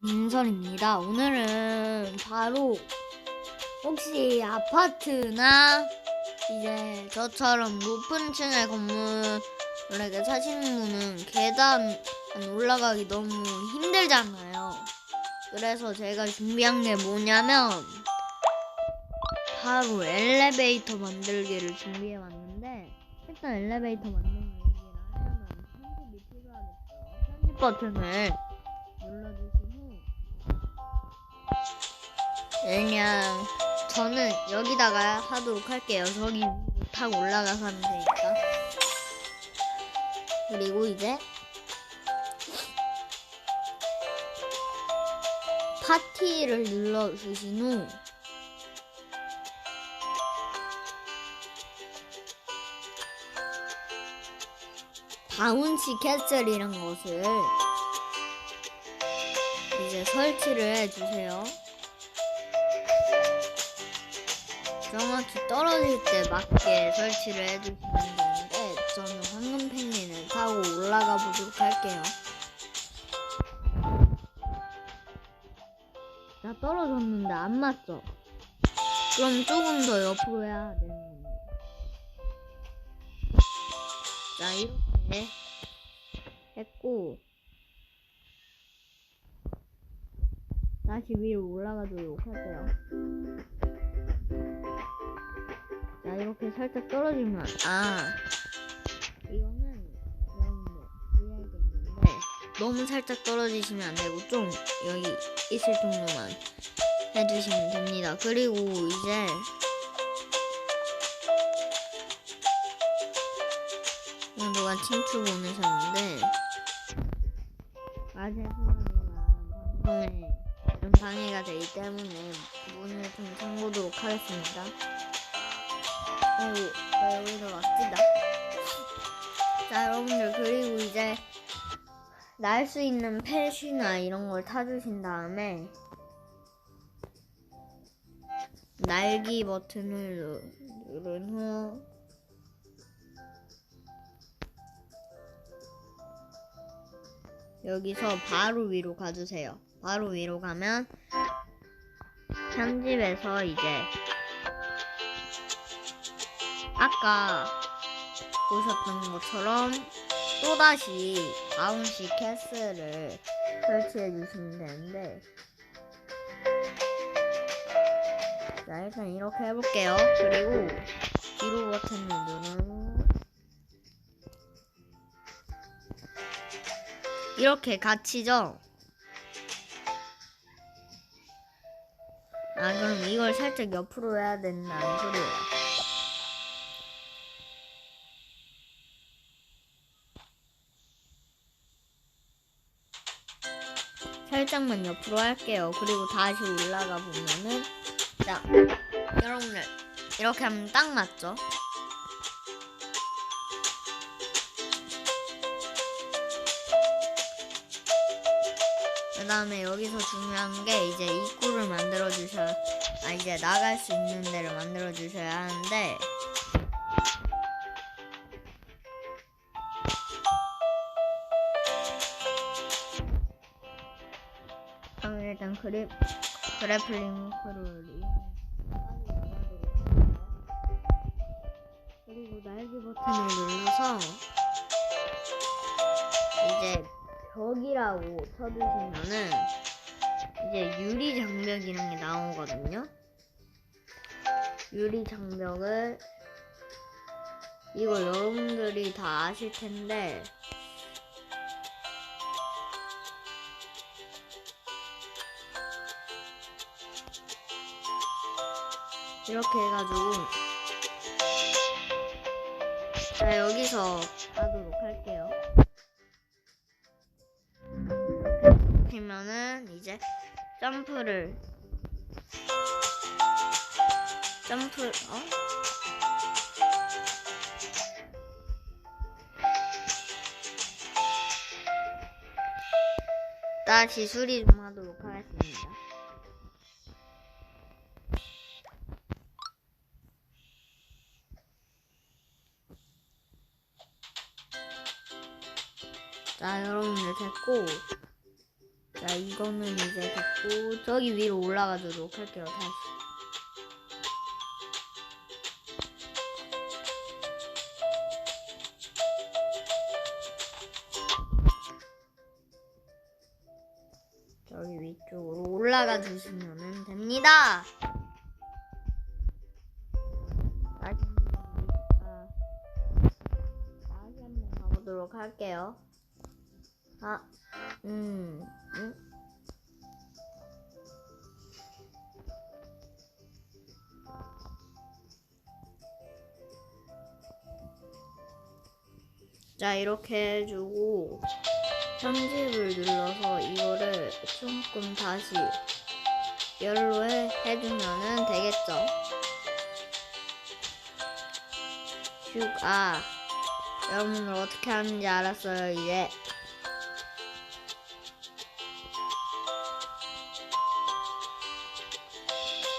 민설입니다. 오늘은 바로 혹시 아파트나 이제 저처럼 높은 층의 건물에 사시는 분은 계단 올라가기 너무 힘들잖아요. 그래서 제가 준비한 게 뭐냐면 바로 엘리베이터 만들기를 준비해 왔는데 일단 엘리베이터 만드는 얘기를 하려면 편집이 필요하겠죠. 편집 버튼을 눌러주신 후 그냥 저는 여기다가 하도록 할게요. 저기 타고 올라가서 하면 되니까. 그리고 이제 파티를 눌러주신 후 바운시 캐슬이란 것을 이제 설치를 해주세요. 정확히 떨어질 때 맞게 설치를 해주시면 되는데 저는 황금 펭귄을 타고 올라가 보도록 할게요. 나 떨어졌는데 안 맞죠? 그럼 조금 더 옆으로 해야 되는 겁니다. 자 이렇게 했고 다시 위로 올라가도록 할게요. 자 이렇게 살짝 떨어지면 아 이거는 여러분들 이해하겠는데 너무 살짝 떨어지시면 안 되고 좀 여기 있을 정도만 해주시면 됩니다. 그리고 이제 누가 친추 보내셨는데 아재 소감이나 방송에 좀 방해가 되기 때문에 문을 좀 잠그도록 하겠습니다. 아이고, 나 여기서 막지다. 자, 여러분들, 그리고 이제, 날 수 있는 펫이나 이런 걸 타주신 다음에, 날기 버튼을 누- 누른 후, 여기서 바로 위로 가주세요. 바로 위로 가면, 편집에서 이제, 아까 보셨던 것처럼 또다시 바운시 캐슬을 설치해 주시면 되는데 자 일단 이렇게 해볼게요. 그리고 뒤로 버튼을 누르면 이렇게 갇히죠 아 그럼 이걸 살짝 옆으로 해야 된다는 소리예요 살짝만 옆으로 할게요. 그리고 다시 올라가 보면은 자 여러분들 이렇게 하면 딱 맞죠? 그 다음에 여기서 중요한 게 이제 입구를 만들어 주셔야 아 이제 나갈 수 있는 데를 만들어 주셔야 하는데. 그럼 일단 그립 그래플링 호크를 그리고 날개 버튼을 눌러서 이제 벽이라고 쳐주시면은 이제 유리 장벽이란 게 나오거든요. 유리 장벽을 이거 여러분들이 다 아실 텐데 이렇게 해가지고 자 여기서 되면은 이제 점프를 점프 어? 다시 수리 좀 하도록 하겠습니다. 자, 여러분들 됐고 자, 이거는 이제 됐고, 저기 위로 올라가도록 할게요, 다시. 저기 위쪽으로 올라가 주시면 됩니다. 다시 한번 가보도록 할게요. 아, 음, 음. 자, 이렇게 해주고, 편집을 눌러서 이거를 조금 다시 열로 해, 해주면은 되겠죠. 슉, 아, 여러분들 어떻게 하는지 알았어요, 이제.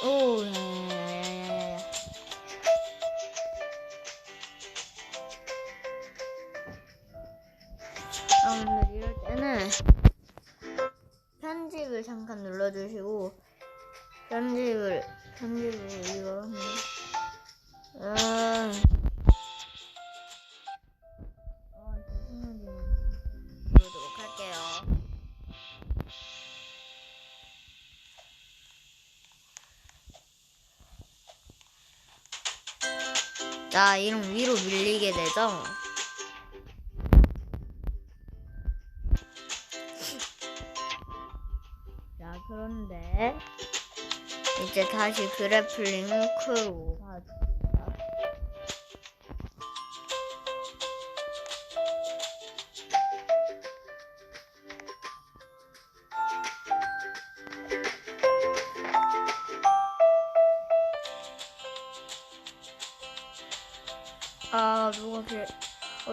오, 야야야야야야. 여러분들 이럴 때는 편집을 잠깐 눌러주시고 편집을 편집을 이거 음. 자, 이런 위로 밀리게 되죠? 자, 그런데 이제 다시 그래플 링크로 가줍니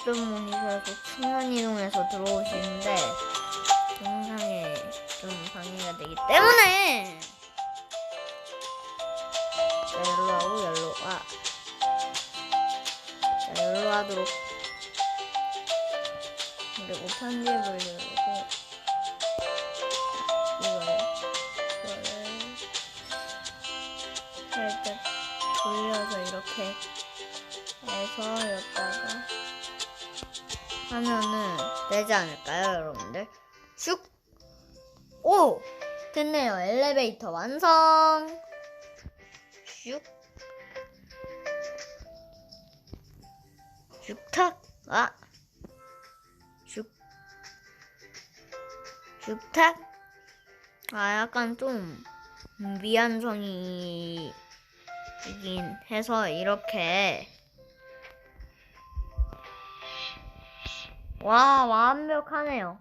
어떤 측면 이동해서 들어오시는데 영상에 좀 방해가 되기 때문에. 자, 열로 하고 열로 와. 자, 열로 하도록. 그리고 편집을 누르고. 이거를 이거를 살짝 돌려서 이렇게 해서 여기다가 하면은 되지 않을까요, 여러분들? 슉! 오! 됐네요. 엘리베이터 완성! 슉! 슉탁! 아! 슉! 슉탁! 아, 약간 좀 미안성이 이긴 해서 이렇게 와, 완벽하네요.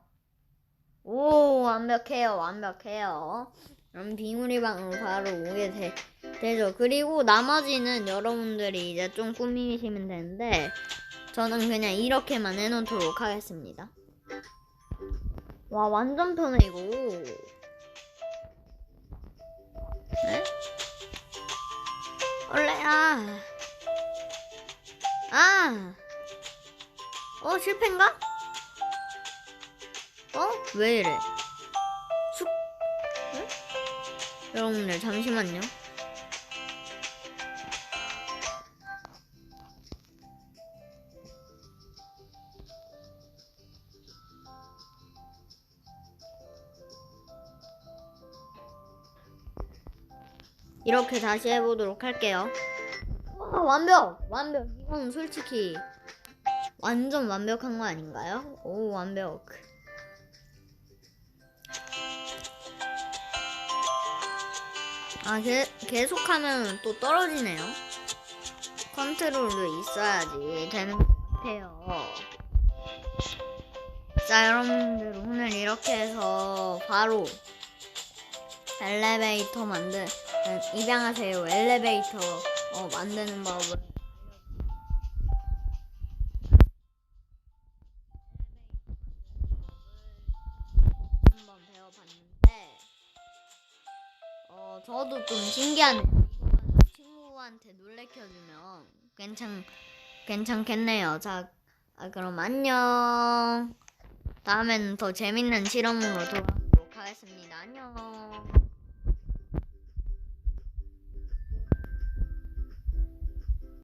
오, 완벽해요, 완벽해요. 그럼 빙우리 방으로 바로 오게 되, 되죠. 그리고 나머지는 여러분들이 이제 좀 꾸미시면 되는데, 저는 그냥 이렇게만 해놓도록 하겠습니다. 와, 완전 편해, 이거. 네? 원래야. 아. 어, 실패인가? 어? 왜 이래? 쑥. 응? 여러분들, 잠시만요. 이렇게 다시 해보도록 할게요. 와, 완벽! 완벽! 이건 솔직히 완전 완벽한 거 아닌가요? 오, 완벽. 아, 게, 계속하면 또 떨어지네요. 컨트롤도 있어야지 되는 것 같아요. 자, 여러분들 오늘 이렇게 해서 바로 엘리베이터 만든 입양하세요. 엘리베이터 어, 만드는 법을 좀. 이거는 친구한테 놀래켜주면 괜찮 괜찮겠네요. 자, 아, 그럼 안녕. 다음에는 더 재밌는 실험으로 돌아오도록 하겠습니다.